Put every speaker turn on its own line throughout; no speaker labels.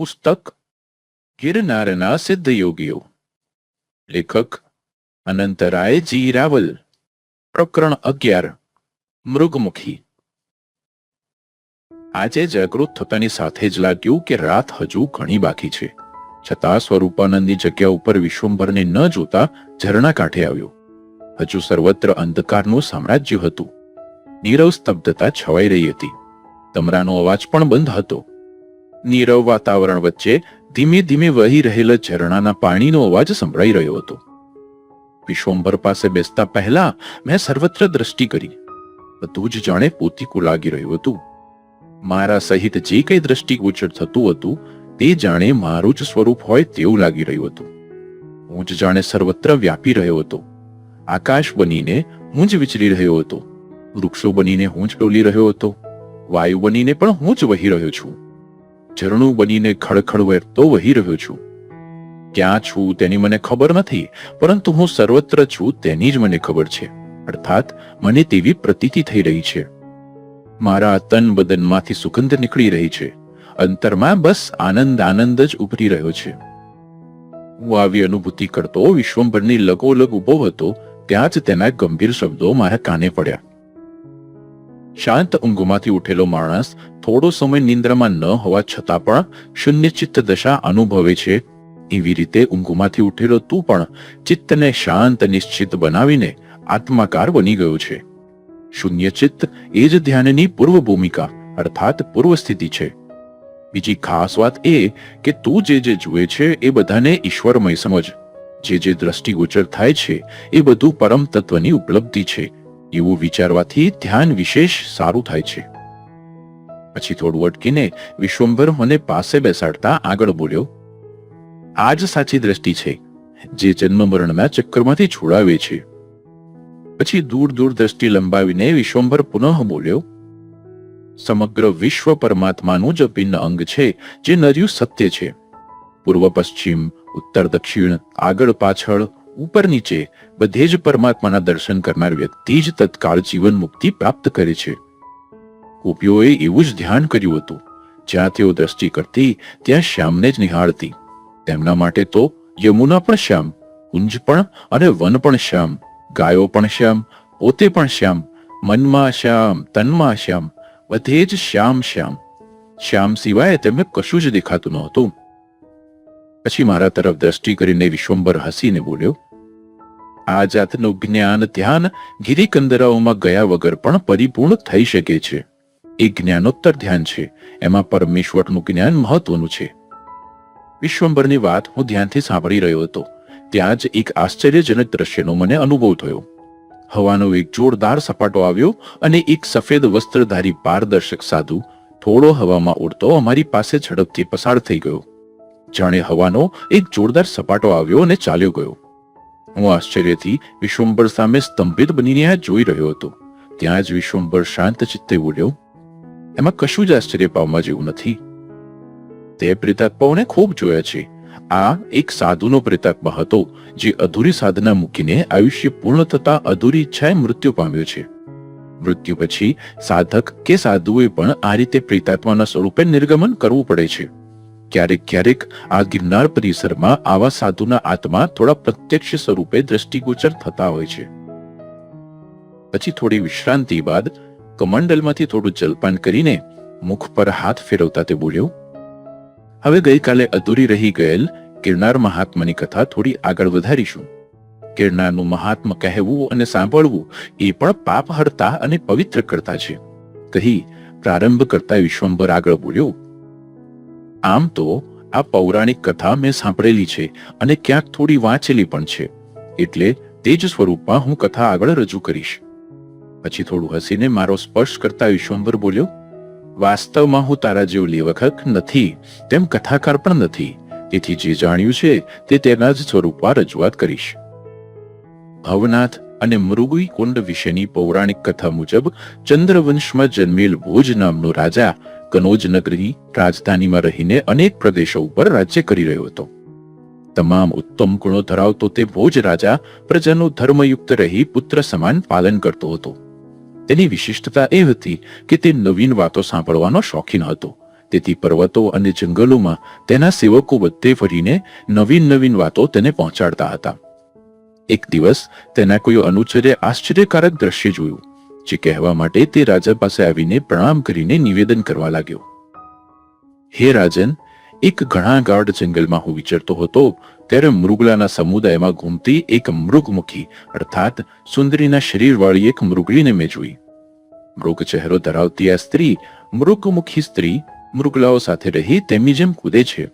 પુસ્તક ગિરનારના સિદ્ધ યોગીઓ લેખક અનંતરાય જી રાવલ. પ્રકરણ અગિયાર. મૃગમુખી. આજે જાગૃત થતાની સાથે જ લાગ્યું કે રાત હજુ ઘણી બાકી છે. છતાં સ્વરૂપાનંદની જગ્યા ઉપર વિશ્વંભરને ન જોતા ઝરણા કાંઠે આવ્યો. હજુ સર્વત્ર અંધકારનું સામ્રાજ્ય હતું. નીરવ સ્તબ્ધતા છવાઈ રહી હતી. તમરાનો અવાજ પણ બંધ હતો. નીરવ વાતાવરણ વચ્ચે ધીમે ધીમે વહી રહેલા ઝરણાના પાણીનો અવાજ સંભળાઈ રહ્યો હતો. વિશ્વંભર પાસે બેસતા પહેલા મેં સર્વત્ર દ્રષ્ટિ કરી. બધું જ જાણે પોતીકું લાગી રહ્યું હતું. મારા સહિત જે કંઈ દ્રષ્ટિગોચર થતું હતું, તે જાણે મારું જ સ્વરૂપ હોય તેવું લાગી રહ્યું હતું. હું જ જાણે સર્વત્ર વ્યાપી રહ્યો હતો. આકાશ બનીને હું જ વિચરી રહ્યો હતો. વૃક્ષો બનીને હું જ ડોલી રહ્યો હતો. વાયુ બનીને પણ હું જ વહી રહ્યો છું. ઝરણું બનીને ખડખડ વહેતો વહી રહ્યો છું. ક્યાં છું તેની મને ખબર નથી, પરંતુ હું સર્વત્ર છું તેની જ મને ખબર છે. અર્થાત, મને તેવી પ્રતીતિ થઈ રહી છે. મારા તન બદનમાંથી સુગંધ નીકળી રહી છે. અંતરમાં બસ આનંદ આનંદ જ ઉભરી રહ્યો છે. હું આવી અનુભૂતિ કરતો વિશ્વંભરની લગોલગ ઊભો હતો, ત્યાં જ તેના ગંભીર શબ્દો મારા કાને પડ્યા. શાંત ઊંઘમાંથી ઉઠેલો માણસ થોડો સમય નિંદ્રામાં ન હોવા છતાં પણ શૂન્ય ચિત્ત દશા અનુભવે છે. એવી રીતે ઊંઘમાંથી ઉઠેલો તું પણ ચિત્તને શાંત, નિશ્ચિત બનાવીને આત્માકાર બની ગયો છે. શૂન્ય ચિત્ત એ જ ધ્યાનની પૂર્વ ભૂમિકા અર્થાત પૂર્વ સ્થિતિ છે. બીજી ખાસ વાત એ કે તું જે જે જુએ છે એ બધાને ઈશ્વરમય સમજ. જે જે દ્રષ્ટિગોચર થાય છે એ બધું પરમ તત્વની ઉપલબ્ધિ છે. એવું વિચારવાથી ધ્યાન વિશેષ સારું થાય છે. પછી થોડું અટકીને વિશ્વંભર મને પાસે બેસાડતા આગળ બોલ્યો, આ જ સાચી દ્રષ્ટિ છે, જે જન્મ મરણના ચક્કરમાંથી છોડાવે છે. પછી દૂર દૂર દ્રષ્ટિ લંબાવીને વિશ્વંભર પુનઃ બોલ્યો, સમગ્ર વિશ્વ પરમાત્માનું જ ભિન્ન અંગ છે, જે નર્યું સત્ય છે. પૂર્વ પશ્ચિમ, ઉત્તર દક્ષિણ, આગળ પાછળ ઉપર નીચે બધે જ પરમાત્માના દર્શન કરનાર વ્યક્તિ જ તત્કાળ જીવન મુક્તિ પ્રાપ્ત કરે છે. ગોપીઓએ એવું જ ધ્યાન કર્યું હતું. જ્યાં તેઓ દ્રષ્ટિ કરતી, ત્યાં શ્યામને જ નિહાળતી. તેમના માટે તો યમુના પણ શ્યામ, કુંજ પણ અને વન પણ શ્યામ, ગાયો પણ શ્યામ, પોતે પણ શ્યામ, મનમાં શ્યામ, તનમાં શ્યામ, બધે જ શ્યામ શ્યામ. શ્યામ સિવાય તેમને કશું જ દેખાતું નહોતું. પછી મારા તરફ દ્રષ્ટિ કરીને વિશ્વંભર હસીને બોલ્યો આ જાતનું જ્ઞાન ધ્યાન ગિરિકંદરાઓમાં ગયા વગર પણ પરિપૂર્ણ થઈ શકે છે. એ જ્ઞાનોત્તર ધ્યાન છે. એમાં પરમેશ્વરનું જ્ઞાન મહત્વનું છે. વિશ્વંભરની વાત હું ધ્યાનથી સાંભળી રહ્યો હતો. ત્યાં જ એક આશ્ચર્યજનક દ્રશ્યનો મને અનુભવ થયો. હવાનો એક જોરદાર સપાટો આવ્યો અને એક સફેદ વસ્ત્રધારી પારદર્શક સાધુ થોડો હવામાં ઉડતો અમારી પાસે ઝડપથી પસાર થઈ ગયો. જાણે હવાનો એક જોરદાર સપાટો આવ્યો અને ચાલ્યો ગયો. હું આશ્ચર્યથી વિશ્વંભર સામે સ્તંભિત બનીને આ જોઈ રહ્યો હતો. ત્યાં જ વિશ્વંભર શાંત ચિત્તે બોલ્યો એમાં કશું જ આશ્ચર્ય પામવા જેવું નથી. તે પ્રેતાત્માઓને ખૂબ જોયા છે. આ એક સાધુનો પ્રેતાત્મા હતો, જે અધૂરી સાધના મૂકીને આયુષ્ય પૂર્ણ થતા અધૂરી ઈચ્છાએ મૃત્યુ પામ્યો છે. મૃત્યુ પછી સાધક કે સાધુએ પણ આ રીતે પ્રેતાત્માના સ્વરૂપે નિર્ગમન કરવું પડે છે. ક્યારેક ક્યારેક આ ગિરનાર પરિસરમાં આવા સાધુના આત્મા થોડા પ્રત્યક્ષ સ્વરૂપે દ્રષ્ટિગોચર થતા હોય છે. પછી થોડી વિશ્રાંતિ બાદ કમંડલમાંથી થોડું જલપાન કરીને મુખ પર હાથ ફેરવતા તે બોલ્યો, હવે ગઈકાલે અધૂરી રહી ગયેલ ગિરનાર મહાત્માની કથા થોડી આગળ વધારીશું. ગિરનારનું મહાત્મ કહેવું અને સાંભળવું એ પણ પાપ હરતા અને પવિત્ર કરતા છે. કહી પ્રારંભ કરતા વિશ્વંભર આગળ બોલ્યો આમ તો આ પૌરાણિક કથા મેં સાંભળેલી છે અને ક્યાંક થોડી વાંચેલી પણ છે. એટલે તે જ સ્વરૂપમાં હું કથા આગળ રજૂ કરીશ. પછી થોડું હસીને મારો સ્પર્શ કરતા વિશ્વંભર બોલ્યો, વાસ્તવમાં હું તારા જેવું લેવખક નથી, તેમ કથાકાર પણ નથી. તેથી જે જાણ્યું છે તે તેના જ સ્વરૂપમાં રજૂઆત કરીશ. ભવનાથ અને મૃગુઈકુંડ વિશેની પૌરાણિક કથા મુજબ ચંદ્રવંશમાં જન્મેલ ભોજ નામનો રાજા કનોજ નગરી રાજધાનીમાં રહીને અનેક પ્રદેશો ઉપર રાજ્ય કરી રહ્યો હતો. તમામ ઉત્તમ ગુણો ધરાવતો તે ભોજ રાજા પ્રજાનું ધર્મયુક્ત રહી પુત્ર સમાન પાલન કરતો હતો. તેની વિશિષ્ટતા એ હતી કે તે નવીન વાતો સાંભળવાનો શોખીન હતો. તેથી પર્વતો અને જંગલોમાં તેના સેવકો બધે ફરીને નવીન નવીન વાતો તેને પહોંચાડતા હતા. એક દિવસ તેના કોઈ અનુચરે આશ્ચર્યકારક દ્રશ્ય જોયું, જે કહેવા માટે તે રાજા પાસે આવીને પ્રણામ કરીને નિવેદન કરવા લાગ્યો. હે રાજન, એક ઘણા ગાઢ જંગલમાં હું વિચરતો હતો, ત્યારે મૃગલાના સમુદાયમાં ઘૂમતી એક મૃગમુખી, અર્થાત સુંદરીના શરીરવાળી એક મૃગલીને મેં જોઈ. મૃગ ચહેરો ધરાવતી આ સ્ત્રી, મૃગમુખી સ્ત્રી, મૃગલાઓ સાથે રહી તેમની જેમ કૂદે છે.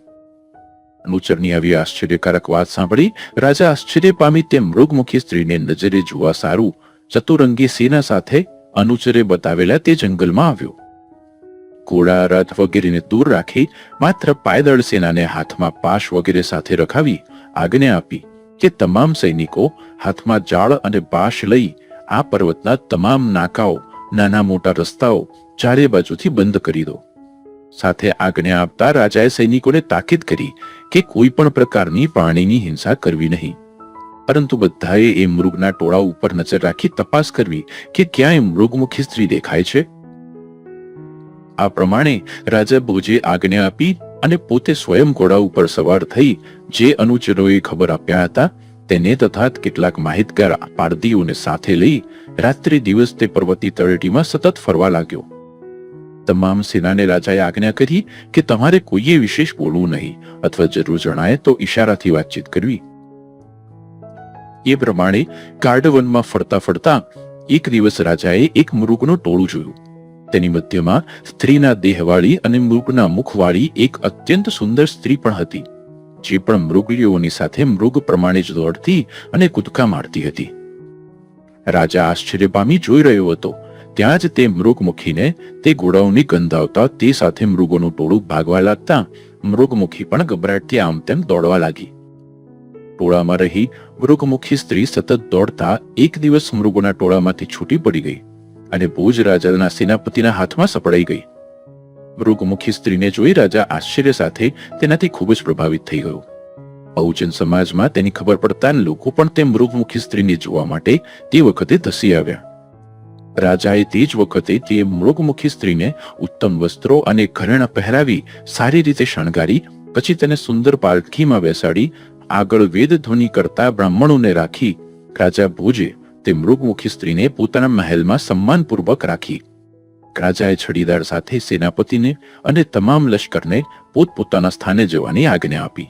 અનુચરની આવી આશ્ચર્યકારક વાત સાંભળી રાજા આશ્ચર્ય પામી તે મૃગમુખી સ્ત્રીને નજરે જોવા સારું. ચતુરંગી સેના સાથે અનુચરે બતાવેલા તે જંગલમાં આવ્યો. ઘોડા, રથ વગેરેને દૂર રાખી માત્ર પાયદળ સેનાને હાથમાં પાશ વગેરે સાથે રખાવી આજ્ઞા આપી કે તમામ સૈનિકો હાથમાં જાળ અને પાશ લઈ આ પર્વતના તમામ નાકાઓ, નાના મોટા રસ્તાઓ ચારે બાજુથી બંધ કરી દો. સાથે આજ્ઞા આપતા રાજાએ સૈનિકોને તાકીદ કરી કે કોઈ પણ પ્રકારની પ્રાણીની હિંસા કરવી નહીં. પરંતુ બધાએ એ મૃગના ટોળા ઉપર નજર રાખી તપાસ કરવી કે ક્યાંય મૃગમુખી સ્ત્રી દેખાય છે. આ પ્રમાણે રાજા ભોજે આજ્ઞા આપી અને પોતે સ્વયં ઘોડા ઉપર સવાર થઈ જે અનુચરોએ ખબર આપ્યા હતા તેને તથા કેટલાક માહિતગાર પારધીઓને સાથે લઈ રાત્રિ દિવસ તે પર્વતી તળેટીમાં સતત ફરવા લાગ્યો. તમામ સેનાને રાજાએ આજ્ઞા કરી કે તમારે કોઈએ વિશેષ બોલવું નહીં અથવા જરૂર જણાય તો ઈશારાથી વાતચીત કરવી. એ પ્રમાણે કાર્ડવનમાં ફરતા ફરતા એક દિવસ રાજાએ એક મૃગનું ટોળું જોયું. તેની મધ્યમાં સ્ત્રીના દેહવાળી અને મૃગના મુખવાળી એક અત્યંત સુંદર સ્ત્રી પણ હતી, જે પણ મૃગલીઓની સાથે મૃગ પ્રમાણે જ દોડતી અને કૂદકા મારતી હતી. રાજા આશ્ચર્ય પામી જોઈ રહ્યો હતો ત્યાં જ તે મૃગમુખીને તે ઘોડાઓની ગંધ આવતા તે સાથે મૃગોનું ટોળું ભાગવા લાગતા મૃગમુખી પણ ગભરાટથી આમ તેમ દોડવા લાગી. ટોળામાં રહી મૃગમુખી સ્ત્રી સતત દોડતા એક દિવસ મૃગોના ટોળામાંથી છૂટી પડી ગઈ અને ભોજ રાજાના સેનાપતિના હાથમાં સપડાઈ ગઈ. મૃગમુખી સ્ત્રીને જોઈ રાજા આશ્ચર્ય સાથે તેનાથી ખૂબ જ પ્રભાવિત થઈ ગયો. બહુજન સમાજમાં તેની ખબર પડતા લોકો પણ તે મૃગમુખી સ્ત્રીને જોવા માટે તે વખતે ધસી આવ્યા. રાજાએ તે જ વખતે તે મૃગમુખી સ્ત્રીને ઉત્તમ વસ્ત્રો અને ઘરેણા પહેરાવી સારી રીતે શણગારી, પછી તેને સુંદર પાલખીમાં બેસાડી, આગળ વેદ ધ્વનિ કરતા બ્રાહ્મણોને રાખી, રાજા ભોજે તે મૃગમુખી સ્ત્રીને પોતાના મહેલમાં સન્માનપૂર્વક રાખી. રાજાએ છડીદાર સાથે સેનાપતિને અને તમામ લશ્કરને પોતપોતાના સ્થાને જવાની આજ્ઞા આપી.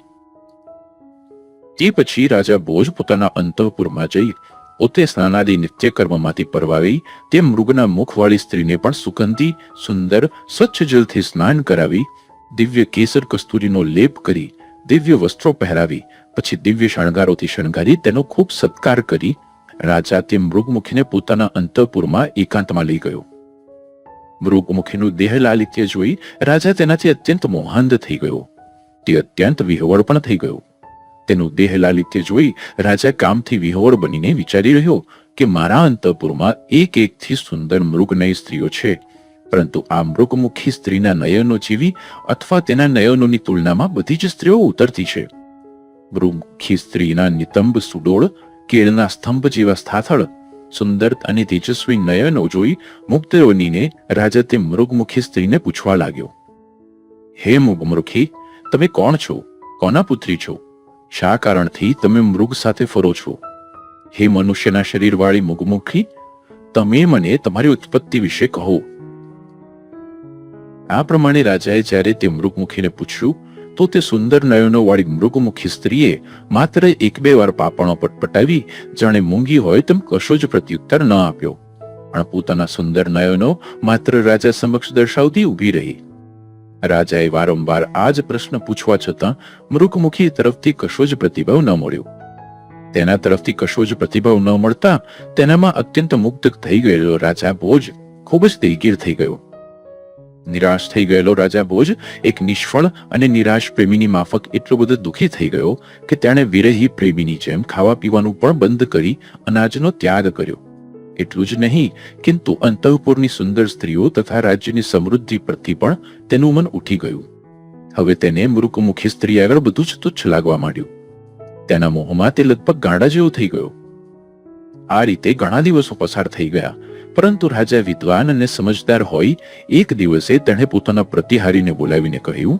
તે પછી રાજા ભોજ પોતાના અંતઃપુરમાં જઈ પોતે સ્નાનાદિ નિત્યકર્મમાંથી પરવાવી તે મૃગના મુખવાળી સ્ત્રીને પણ સુગંધી, સુંદર, સ્વચ્છ જલથી સ્નાન કરાવી, દિવ્ય કેસર કસ્તુરીનો લેપ કરી, દિવ્ય વસ્ત્રો પહેરાવી, પછી દિવ્ય શણગારોથી શણગારી તેનો ખૂબ સત્કાર કરી, રાજા તે મૃગમુખીને પોતાના અંતઃપુરમાં એકાંતમાં લઈ ગયો. મૃગમુખીનું દેહ લાલિત્ય જોઈ રાજા તેનાથી અત્યંત મોહાંધ થઈ ગયો. તે અત્યંત વિહવળ પણ થઈ ગયો. તેનું દેહ લાલિત્ય જોઈ રાજા કામથી વિહવળ બનીને વિચારી રહ્યો કે મારા અંતઃપુરમાં એક એકથી સુંદર મૃગનય સ્ત્રીઓ છે. પરંતુ આ મૃગમુખી સ્ત્રીના નયનો જીવી અથવા તેના નયનોની તુલનામાં બધી જ સ્ત્રીઓ ઉતરતી છે. મૃગમુખી સ્ત્રીના નિતંબ સુડોળ, કેળના સ્તંભ જેવા સ્થાથળ, સુંદર અને તેજસ્વી નયનો જોઈ મુક્ત બનીને રાજા તે મૃગમુખી સ્ત્રીને પૂછવા લાગ્યો, હે મૃગમુખી, તમે કોણ છો? કોના પુત્રી છો? શા કારણથી તમે મૃગ સાથે ફરો છો? હે મનુષ્યના શરીરવાળી મૃગમુખી, તમે મને તમારી ઉત્પત્તિ વિશે કહો. આ પ્રમાણે રાજાએ જ્યારે તે મૃગમુખીને પૂછ્યું, તો તે સુંદર નયનો વાળી મૃગમુખી સ્ત્રીએ માત્ર એક બે વાર પાપણો પટપટાવી, જાણે મૂંગી હોય તેમ કશો જ પ્રત્યુત્તર ન આપ્યો. પણ પોતાના સુંદર નયનો માત્ર રાજા સમક્ષ દર્શાવતી ઊભી રહી. રાજાએ વારંવાર આ જ પ્રશ્ન પૂછવા છતાં મૃગમુખી તરફથી કશો જ પ્રતિભાવ ન મળ્યો. તેના તરફથી કશો જ પ્રતિભાવ ન મળતા તેનામાં અત્યંત મુગ્ધ થઈ ગયેલો રાજા ભોજ ખૂબ જ દિલગીર થઈ ગયો. નિરાશ થઈ ગયેલો રાજા ભોજ એક નિષ્ફળ અને નિરાશ પ્રેમીની માફક એટલો બધો દુઃખી થઈ ગયો કે તેણે વિરહી પ્રેમીની જેમ ખાવા પીવાનું પણ બંધ કરી અનાજનો ત્યાગ કર્યો. એટલું જ નહીં, કિંતુ અંતઃપુરની સુંદર સ્ત્રીઓ તથા રાજ્યની સમૃદ્ધિ પ્રતિ પણ તેનું મન ઉઠી ગયું. હવે તેને મૃકમુખી સ્ત્રી આગળ બધું જ તુચ્છ લાગવા માંડ્યું. તેના મોહમાં તે લગભગ ગાંડા જેવો થઈ ગયો. આ રીતે ઘણા દિવસો પસાર થઈ ગયા, પરંતુ રાજા વિદ્વાન અને સમજદાર હોય, એક દિવસે તેણે પોતાના પ્રતિહારીને બોલાવીને કહ્યું,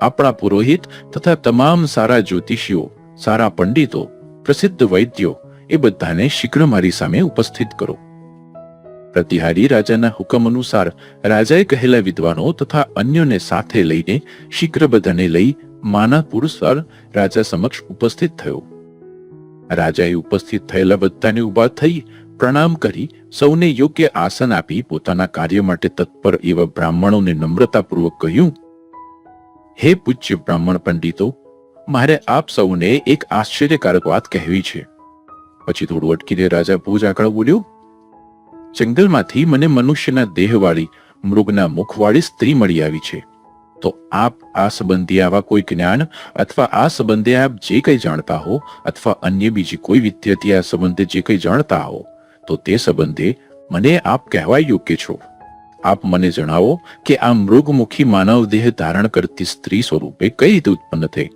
આપણા પુરોહિત તથા તમામ સારા જ્યોતિષીઓ, સારા પંડિતો, પ્રસિદ્ધ વૈદ્યો એ બધાને શીઘ્ર મારી સામે ઉપસ્થિત કરો. પ્રતિહારી રાજાના હુકમ અનુસાર રાજાએ કહેલા વિદ્વાનો તથા અન્યોને સાથે લઈને શીઘ્ર બધાને લઈ માના સર રાજા સમક્ષ ઉપસ્થિત થયો. રાજાએ ઉપસ્થિત થયેલા બધાને ઊભા થઈ પ્રણામ કરી સૌને યોગ્ય આસન આપી પોતાના કાર્ય માટે તત્પર એવા બ્રાહ્મણોને નમ્રતાપૂર્વક કહ્યું, હે પૂજ્ય બ્રાહ્મણ પંડિતો, મારે આપ સૌને એક આશ્ચર્યકારક વાત કહેવી છે. પછી થોડું અટકીને રાજા ભુજ આગળ બોલ્યો, જંગલમાંથી મને મનુષ્યના દેહવાળી, મૃગના મુખવાળી સ્ત્રી મળી આવી છે. તો આપ આ સંબંધી આવા કોઈ જ્ઞાન અથવા આ સંબંધે આપ જે કંઈ જાણતા હો અથવા અન્ય બીજી કોઈ વિદ્યાથી આ સંબંધે જે કંઈ જાણતા હો, તો તે સંબંધે મને આપ કહેવા યોગ્ય છો. આપ મને જણાવો કે આ મૃગમુખી માનવ દેહ ધારણ કરતી સ્ત્રી સ્વરૂપે કઈ રીતે ઉત્પન્ન થઈ?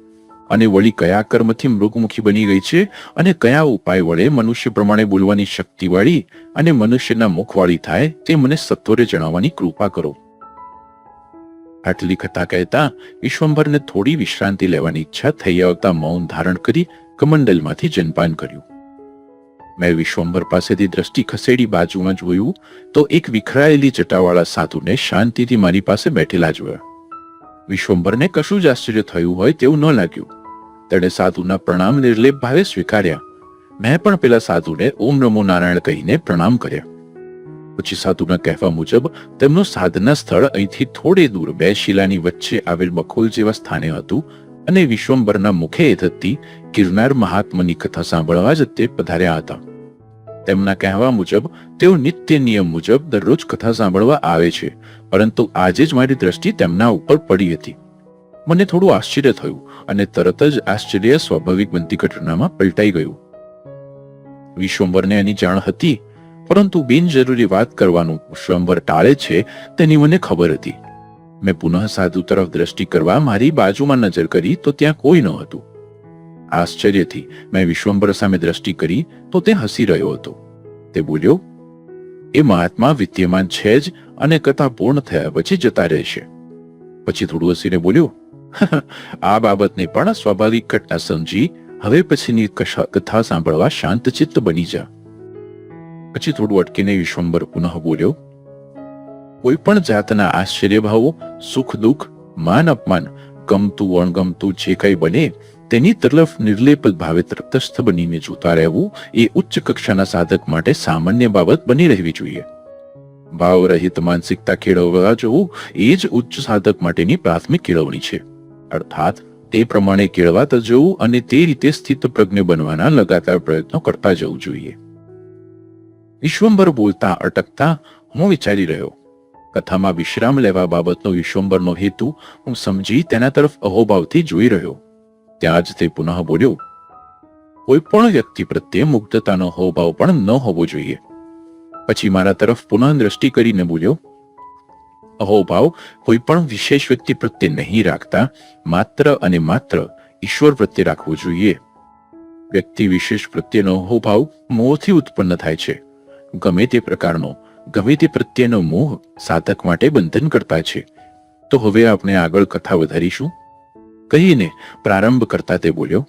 અને વળી કયા કર્મથી મૃગમુખી બની ગઈ છે અને કયા ઉપાય વડે મનુષ્ય પ્રમાણે બોલવાની શક્તિવાળી અને મનુષ્યના મુખવાળી થાય તે મને સત્વરે જણાવવાની કૃપા કરો. આટલી કથા કહેતા વિશ્વંભરને થોડી વિશ્રાંતિ લેવાની ઈચ્છા થઈ આવતા મૌન ધારણ કરી કમંડલમાંથી જનપાન કર્યું. મેં વિશ્વંભર પાસેથી દ્રષ્ટિ ખસેડી બાજુમાં જોયું તો એક વિખરાયેલી જટાવાળા સાધુને શાંતિથી મારી પાસે બેઠેલા જોયા વિશ્વંભરને કશું જ આશ્ચર્ય થયું હોય તેવું ન લાગ્યું. તેણે સાધુના પ્રણામ નિર્લેપ ભાવે સ્વીકાર્યા. મેં પણ પેલા સાધુને ઓમ નમો નારાયણ કહીને પ્રણામ કર્યા. પછી સાધુના કહેવા મુજબ તેમનું સાધના સ્થળ અહીંથી થોડે દૂર બે શિલાની વચ્ચે આવેલ બખોલ જેવા સ્થાને હતું અને વિશ્વંબરના મુખે થતી ગિરનાર મહાત્માની કથા સાંભળવા જ તે પધાર્યા હતા. તેમના કહેવા મુજબ તેઓ નિત્ય નિયમ મુજબ દરરોજ કથા સાંભળવા આવે છે, પરંતુ આજે જ મારી દ્રષ્ટિ તેમના ઉપર પડી હતી. મને થોડું આશ્ચર્ય થયું અને તરત જ આશ્ચર્ય સ્વાભાવિક બનતી ઘટનામાં પલટાઈ ગયું. વિશ્વંભરને એની જાણ હતી, પરંતુ બિનજરૂરી વાત કરવાનું વિશ્વંભર ટાળે છે તેની મને ખબર હતી. મેં પુનઃ સાધુ તરફ દ્રષ્ટિ કરવા મારી બાજુમાં નજર કરી તો ત્યાં કોઈ ન હતું. આશ્ચર્યથી મેં વિશ્વંભર સામે દ્રષ્ટિ કરી તો તે હસી રહ્યો હતો. તે બોલ્યો, એ મહાત્મા વિદ્યમાન છે જ અને કથા પૂર્ણ થયા પછી જતા રહેશે. પછી થોડું હસીને બોલ્યો આ બાબતને પણ સ્વાભાવિક ઘટના સમજી હવે પછીની કથા સાંભળવા શાંતચિત્ત બની જા. પછી થોડું અટકીને વિશ્વંબર પુનઃ બોલ્યો, કોઈ પણ જાતના આશ્ચર્ય ભાવો સુખ, દુઃખ, માન, અપમાન, ગમતું, અણગમતું જે કંઈ બને, તેની તરફ નિર્લેપ ભાવે તટસ્થ બનીને જોતા રહેવું એ ઉચ્ચ કક્ષાના સાધક માટે સામાન્ય બાબત બની રહેવી જોઈએ. ભાવ રહિત માનસિકતા કેળવવા જવું એ જ ઉચ્ચ સાધક માટેની પ્રાથમિક કેળવણી છે. અર્થાત તે પ્રમાણે કેળવાતા જવું અને તે રીતે સ્થિત પ્રજ્ઞ બનવાના લગાતાર પ્રયત્નો કરતા જવું જોઈએ. વિશ્વંભર બોલતા, અટકતા હું વિચારી રહ્યો. કથામાં વિશ્રામ લેવા બાબતનો વિશ્વંભરનો હેતુ હું સમજી તેના તરફ અહોભાવથી જોઈ રહ્યો. ત્યાં જ તે પુનઃ બોલ્યો, કોઈ પણ વ્યક્તિ પ્રત્યે મુગ્ધતાનો હોભાવ પણ ન હોવો જોઈએ. પછી મારા તરફ પુનઃ દ્રષ્ટિ કરીને બોલ્યો અહોભાવ કોઈ પણ વિશેષ વ્યક્તિ પ્રત્યે નહીં રાખતા, માત્ર અને માત્ર ઈશ્વર પ્રત્યે રાખવો જોઈએ. વ્યક્તિ વિશેષ પ્રત્યેનો અહોભાવ મોહથી ઉત્પન્ન થાય છે. ગમે તે પ્રકારનો, ગમે તે પ્રત્યેનો મોહ સાધક માટે બંધન કરતા છે. તો હવે આપણે આગળ કથા વધારીશું. કહીને પ્રારંભ કરતા તે બોલ્યો.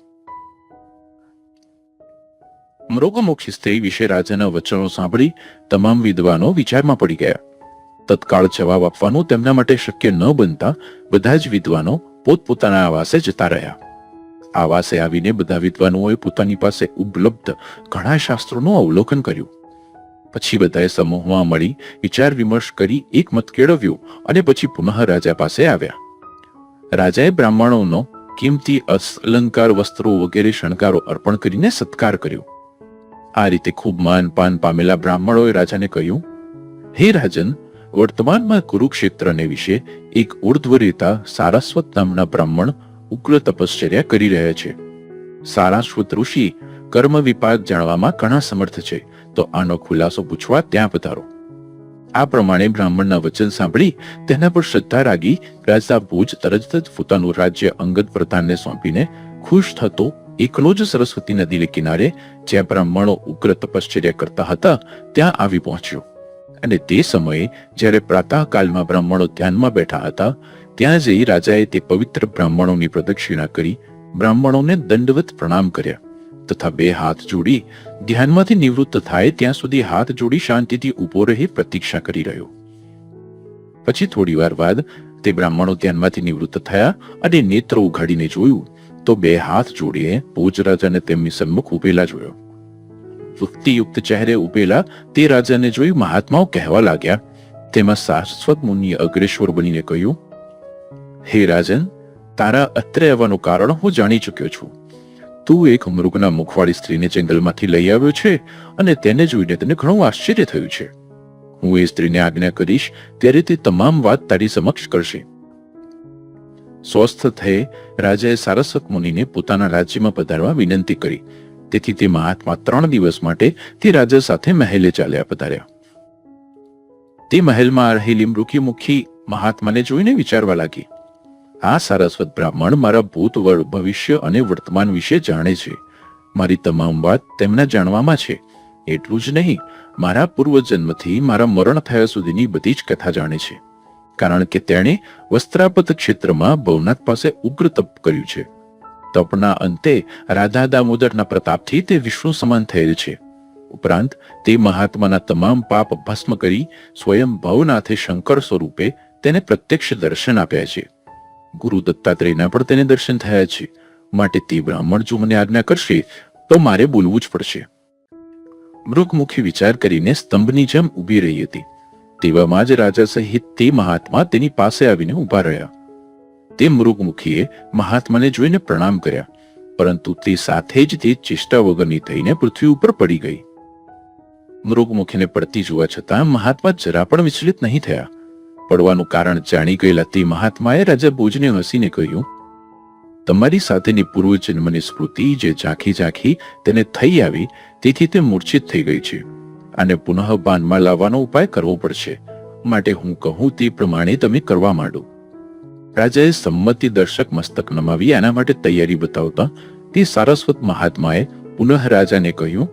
મૃગમુખી સ્ત્રી વિશે રાજાના વચનો સાંભળી તમામ વિદ્વાનો વિચારમાં પડી ગયા. તત્કાળ જવાબ આપવાનું તેમના માટે શક્ય ન બનતા બધા જ વિદ્વાનો પોતપોતાના આવાસે જતા રહ્યા. આવાસે આવીને બધા વિદ્વાનોએ પોતાની પાસે ઉપલબ્ધ ઘણા શાસ્ત્રોનું અવલોકન કર્યું. પછી બધાએ સમૂહમાં મળી વિચાર વિમર્શ કરી એક મત કેળવ્યો અને પછી પુનઃ રાજા પાસે આવ્યા. રાજાએ બ્રાહ્મણોનો કિંમતી અલંકાર, વસ્ત્રો વગેરે શણગારો અર્પણ કરીને સત્કાર કર્યો. આ રીતે ખૂબ માન પાન પામેલા બ્રાહ્મણોએ રાજાને કહ્યું, હે રાજન વર્તમાનમાં કુરુક્ષેત્રને વિશે એક ઉર્ધ્વરેતા સારસ્વત નામના બ્રાહ્મણ ઉગ્ર તપશ્ચર્યા કરી રહ્યા છે. સારાશ્વત ઋષિ કર્મ વિપાક જાણવામાં ઘણા સમર્થ છે, તો આનો ખુલાસો પૂછવા ત્યાં પધારો. આ પ્રમાણે બ્રાહ્મણના વચન સાંભળી તેના પર શ્રદ્ધા રાગી રાજા ભુજ તરત જ પોતાનું રાજ્ય અંગત પ્રધાનને સોંપીને ખુશ થતો એકલો જ સરસ્વતી નદીને કિનારે જ્યાં બ્રાહ્મણો ઉગ્ર તપશ્ચર્યા કરતા હતા, ત્યાં આવી પહોંચ્યો. અને તે સમયે જ્યારે પ્રાતઃકાલમાં બ્રાહ્મણો ધ્યાનમાં બેઠા હતા, ત્યાં જઈ રાજાએ તે પવિત્ર બ્રાહ્મણોની પ્રદક્ષિણા કરી બ્રાહ્મણોને દંડવત પ્રણામ કર્યા તથા બે હાથ જોડી ધ્યાનમાંથી નિવૃત્ત થાય ત્યાં સુધી હાથ જોડી શાંતિથી ઊભો રહી પ્રતીક્ષા કરી રહ્યો. પછી થોડી વાર બાદ તે બ્રાહ્મણો ધ્યાનમાંથી નિવૃત્ત થયા અને નેત્ર ઉઘાડીને જોયું તો બે હાથ જોડીએ ભોજરાજાને તેમની સન્મુખ ઉભેલા જોયો. વૃત્તિયુક્ત ચહેરે ઉભેલા તે રાજાને જોઈ મહાત્માઓ કહેવા લાગ્યા, તેમાં શાશ્વત મુનિએ અગ્રેશ્વર બનીને કહ્યું, હે રાજન, તારા અત્રે આવવાનું કારણ હું જાણી ચૂક્યો છું. તું એક મૃગના મુખવાળી સ્ત્રીને જંગલમાંથી લઈ આવ્યો છે અને તેને જોઈને તને ઘણું આશ્ચર્ય થયું છે. હું એ સ્ત્રીને આજ્ઞા કરીશ ત્યારે તે તમામ વાત તારી સમક્ષ કરશે. સ્વસ્થ થયે રાજાએ સારસ્વત મુનિને પોતાના રાજ્યમાં પધારવા વિનંતી કરી. તેથી તે મહાત્મા ત્રણ દિવસ માટે તે રાજા સાથે મહેલે ચાલ્યા પધાર્યા. તે મહેલમાં રહેલી મૃત્યુમુખી મહાત્માને જોઈને વિચારવા લાગી, આ સારસ્વત બ્રાહ્મણ મારા ભૂત વર- ભવિષ્ય અને વર્તમાન વિશે જાણે છે. મારી તમામ વાત તેમના જાણવામાં છે. એટલું જ નહીં, મારા પૂર્વજન્મથી મારા મરણ થયા સુધીની બધી જ કથા જાણે છે. કારણ કે તેણે વસ્ત્રાપત ક્ષેત્રમાં ભવનાથ પાસે ઉગ્ર તપ કર્યું છે. તપના અંતે રાધા દામોદરના પ્રતાપથી તે વિષ્ણુ સમાન થયેલ છે. ઉપરાંત તે મહાત્માના તમામ પાપ ભસ્મ કરી સ્વયં ભવનાથે શંકર સ્વરૂપે તેને પ્રત્યક્ષ દર્શન આપ્યા છે. ગુરુ દત્તાત્રેયના પણ તેને દર્શન થયા છે. માટે તે બ્રાહ્મણ જો મને આજ્ઞા કરશે, તો મારે બોલવું જ પડશે. મૃગમુખી વિચાર કરીને સ્તંભની જેમ ઊભી રહી હતી. તેવામાં જ રાજા સહિત તે મહાત્મા તેની પાસે આવીને ઊભા રહ્યા. તે મૃગમુખીએ મહાત્માને જોઈને પ્રણામ કર્યા, પરંતુ તે સાથે જ તે ચેષ્ટા વગરની થઈને પૃથ્વી ઉપર પડી ગઈ. મૃગમુખીને પડતી જોવા છતાં મહાત્મા જરા પણ વિચલિત નહીં થયા. પડવાનું કારણ જાણી ગયેલા તે મહાત્માએ રાજા ભોજને હસીને કહ્યું, તમારી સાથેની પૂર્વજન્મની સ્મૃતિ જે ઝાંખી ઝાંખી તેને થઈ આવી, તેથી તે મૂર્છિત થઈ ગઈ છે. અને પુનઃ બાનમાં લાવવાનો ઉપાય કરવો પડશે. માટે હું કહું તે પ્રમાણે તમે કરવા માંડો. રાજાએ સંમતિ દર્શક મસ્તક નમાવી એના માટે તૈયારી બતાવતા તે સારસ્વત મહાત્માએ પુનઃ રાજાને કહ્યું,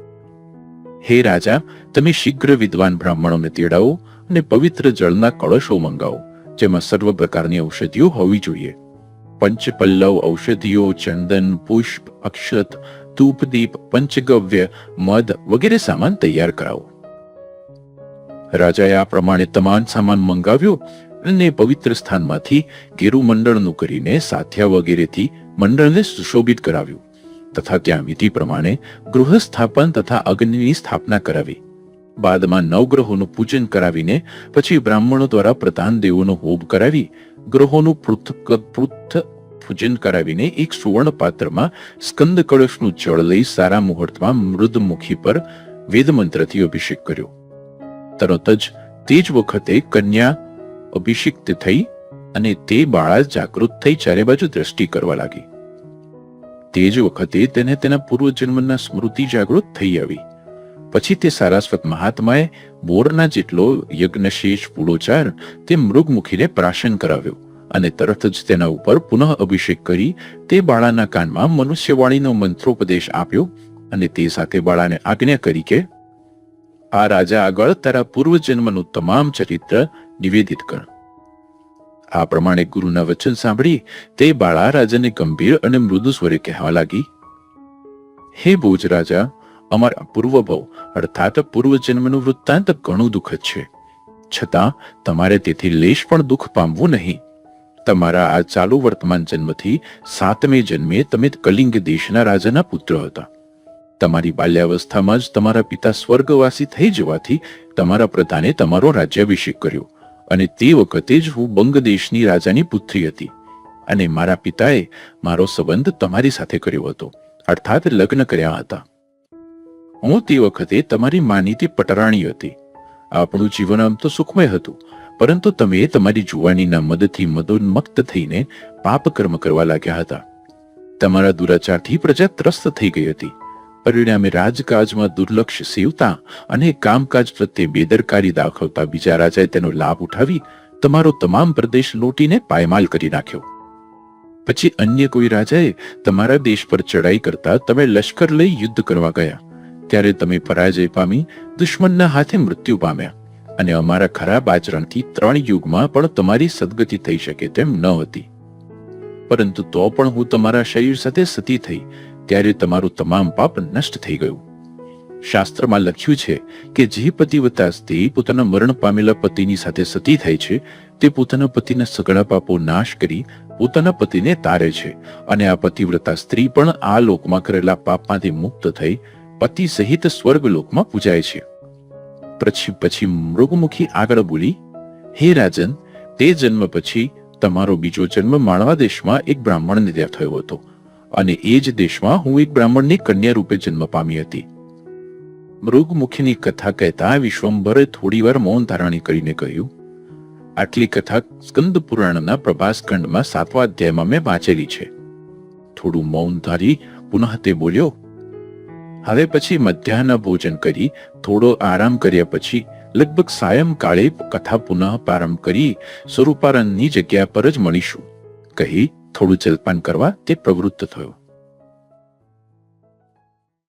હે રાજા, તમે શીઘ્ર વિદ્વાન બ્રાહ્મણોને તેડાવો અને પવિત્ર જળના કળશો મંગાવો, જેમાં સર્વ પ્રકારની ઔષધિઓ હોવી જોઈએ. પંચપલ્લવ ઔષધિઓ, ચંદન, પુષ્પ, અક્ષત ધૂપદીપ પંચગવ્ય, મધ વગેરે સામાન તૈયાર કરાવો. રાજાએ આ પ્રમાણે તમામ સામાન મંગાવ્યો અને પવિત્ર સ્થાનમાંથી કેરુમંડળનું કરીને સાથિયા વગેરેથી મંડળને સુશોભિત કરાવ્યું, તથા ત્યાં વિધિ પ્રમાણે ગૃહ સ્થાપન તથા અગ્નિની સ્થાપના કરાવી. બાદમાં નવગ્રહોનું પૂજન કરાવીને પછી બ્રાહ્મણો દ્વારા પ્રધાન દેવોનો હોમ કરાવી ગ્રહોનું પૃથક પૃથ્થ પૂજન કરાવીને એક સુવર્ણ પાત્રમાં સ્કંદ કળશનું જળ લઈ સારા મુહૂર્તમાં મૃદમુખી પર વેદ મંત્રથી અભિષેક કર્યો. તરત જ તે જ વખતે કન્યા અભિષિક્ત થઈ અને તે બાળા જાગૃત થઈ ચારે બાજુ દ્રષ્ટિ કરવા લાગી. તે જ વખતે તેને તેના પૂર્વજન્મના સ્મૃતિ જાગૃત થઈ આવી. પછી તે સારાસ્વત મહાત્માએ બોરના જેટલો યજ્ઞશેષ પુલોચાર તે મૃગમુખીને પ્રાશન કરાવ્યો અને તરત જ તેના ઉપર પુનઃ અભિષેક કરી તે બાળાના કાનમાં મનુષ્યવાણીનો મંત્રોપદેશ આપ્યો અને તે સાથે બાળાને આજ્ઞા કરી કે, આ રાજા આગળ તારા પૂર્વજન્મનું તમામ ચરિત્ર નિવેદિત કર. આ પ્રમાણે ગુરુના વચન સાંભળી તે બાળા રાજાને ગંભીર અને મૃદુ સ્વરે કહેવા લાગી, હે ભોજ રાજા, અમારા પૂર્વભવ અર્થાત પૂર્વજન્મનું વૃત્તાંત ઘણું દુઃખદ છે. છતાં તમારે તેથી લેશ પણ દુઃખ પામવું નહીં. તમારા આ ચાલુ વર્તમાન જન્મથી સાતમે જન્મે તમે કલિંગ દેશના રાજાના પુત્ર હતા. તમારી બાલ્યાવસ્થામાં જ તમારા પિતા સ્વર્ગવાસી થઈ જવાથી તમારા પ્રધાને તમારો રાજ્યાભિષેક કર્યો. અને તે વખતે જ હું બંગદેશની રાજાની પુત્રી હતી અને મારા પિતાએ મારો સંબંધ તમારી સાથે કર્યો હતો, અર્થાત લગ્ન કર્યા હતા. હું તે વખતે તમારી માનીતી પટરાણી હતી. આપણું જીવન આમ તો સુખમય હતું, પરંતુ તમે તમારી જુવાનીના મદથી મદોન્મક્ત થઈને પાપ કર્મ કરવા લાગ્યા હતા. તમારા દુરાચારથી પ્રજા ત્રસ્ત થઈ ગઈ હતી. પરિણામે રાજકાજમાં દુર્લક્ષ સેવતા અને કામકાજ પ્રત્યે બેદરકારી દાખવતા બીજા રાજાએ તેનો લાભ ઉઠાવી તમારો તમામ પ્રદેશ લૂંટીને પાયમાલ કરી નાખ્યો. પછી અન્ય કોઈ રાજાએ તમારા દેશ પર ચડાઈ કરતા તમે લશ્કર લઈ યુદ્ધ કરવા ગયા. ત્યારે તમે પરાજય પામી, દુશ્મનના હાથે મૃત્યુ પામ્યા અને અમારા ખરાબ આચરણથી ત્રણ યુગમાં પણ તમારી સદગતિ થઈ શકે તેમ ન હતી. પરંતુ તો પણ હું તમારા શરીર સાથે સતી થઈ ત્યારે તમારું તમામ પાપ નષ્ટ થઈ ગયું. શાસ્ત્રમાં લખ્યું છે કે જે પતિવતા સ્ત્રી પોતાના મરણ પામેલા પતિની સાથે સતી થાય છે, તે પોતાના પતિના સગળા પાપો નાશ કરી પોતાના પતિને તારે છે. અને આ પતિવ્રતા સ્ત્રી પણ આ લોકમાં કરેલા પાપમાંથી મુક્ત થઈ પતિ સહિત સ્વર્ગ લોકમાં પૂજાય છે. પછી પછી મૃગમુખી આગળ બોલી, હે રાજન, તે જન્મ પછી તમારો બીજો જન્મ માળવા દેશમાં એક બ્રાહ્મણને ત્યાં થયો હતો. અને એ જ દેશમાં હું એક બ્રાહ્મણની કન્યા રૂપે જન્મ પામી હતી. મૃગમુખીની કથા કહેતા વિશ્વંભરે થોડીવાર મૌન ધારણી કરીને કહ્યું, આટલી કથા સ્કંદ પુરાણના પ્રભાસ ખંડમાં સાતમા અધ્યાયમાં મેં વાંચેલી છે. થોડું મૌન ધારી પુનઃ તે બોલ્યો, હવે પછી મધ્યાહન ભોજન કરી થોડો આરામ કર્યા પછી લગભગ સાયંકાળે કથા પુનઃ પ્રારંભ કરી સ્વરૂપાનંદની જગ્યા પર જ મળીશું, કહી થોડું જલપાન કરવા તે પ્રવૃત્ત થયો.